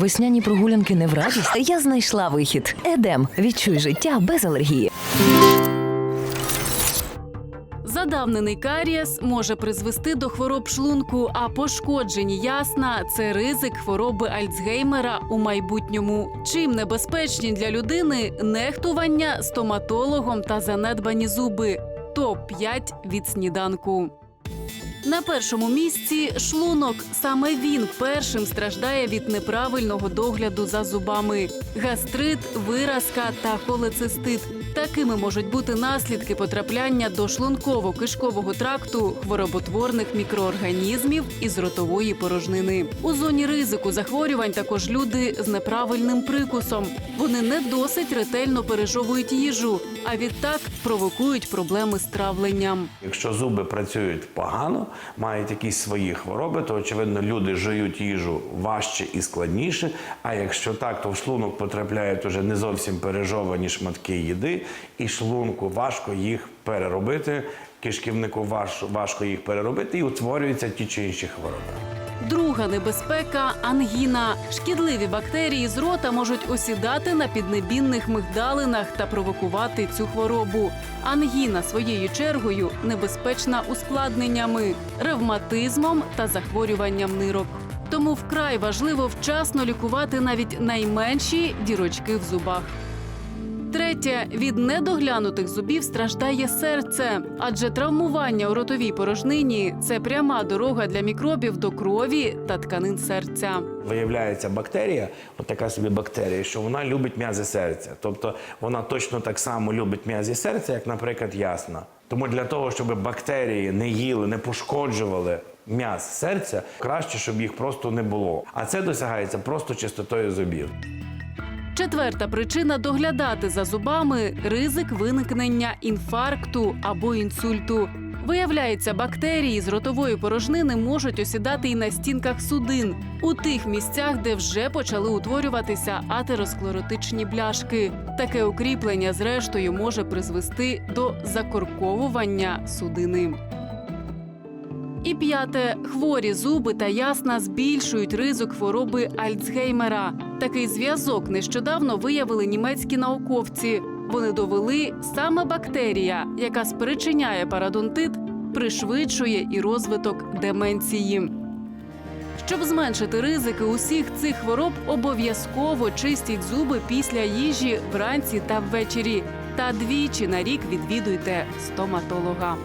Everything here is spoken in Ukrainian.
Весняні прогулянки не в радість. Я знайшла вихід. Едем. Відчуй життя без алергії. Задавнений карієс може призвести до хвороб шлунку, а пошкоджені ясна це ризик хвороби Альцгеймера у майбутньому. Чим небезпечні для людини нехтування стоматологом та занедбані зуби. Топ 5 від сніданку. На першому місці шлунок. Саме він першим страждає від неправильного догляду за зубами: гастрит, виразка та холецистит. Такими можуть бути наслідки потрапляння до шлунково-кишкового тракту хвороботворних мікроорганізмів із ротової порожнини. У зоні ризику захворювань також люди з неправильним прикусом. Вони не досить ретельно пережовують їжу, а відтак провокують проблеми з травленням. Якщо зуби працюють погано, мають якісь свої хвороби, то очевидно люди жують їжу важче і складніше. А якщо так, то в шлунок потрапляють уже не зовсім пережовані шматки їди, і шлунку важко їх переробити. Кишківнику важко їх переробити і утворюються ті чи інші хвороби. Друга небезпека ангіна. Шкідливі бактерії з рота можуть осідати на піднебінних мигдалинах та провокувати цю хворобу. Ангіна своєю чергою небезпечна ускладненнями, ревматизмом та захворюванням нирок. Тому вкрай важливо вчасно лікувати навіть найменші дірочки в зубах. Третє від недоглянутих зубів страждає серце, адже травмування у ротовій порожнині це пряма дорога для мікробів до крові та тканин серця. Виявляється бактерія, от собі бактерія, що вона любить м'язи серця. Тобто вона точно так само любить м'язи серця, як, наприклад, ясна. Тому для того, щоб бактерії не їли, не пошкоджували м'яз серця, краще, щоб їх просто не було. А це досягається просто чистотою зубів. Четверта причина доглядати за зубами ризик виникнення інфаркту або інсульту. Виявляється, бактерії з ротової порожнини можуть осідати і на стінках судин у тих місцях, де вже почали утворюватися атеросклеротичні бляшки. Таке укріплення, зрештою, може призвести до закорковування судини. І п'яте хворі зуби та ясна збільшують ризик хвороби Альцгеймера. Такий зв'язок нещодавно виявили німецькі науковці. Вони довели саме бактерія, яка спричиняє парадонтит, пришвидшує і розвиток деменції. Щоб зменшити ризики усіх цих хвороб, обов'язково чистіть зуби після їжі вранці та ввечері. Та двічі на рік відвідуйте стоматолога.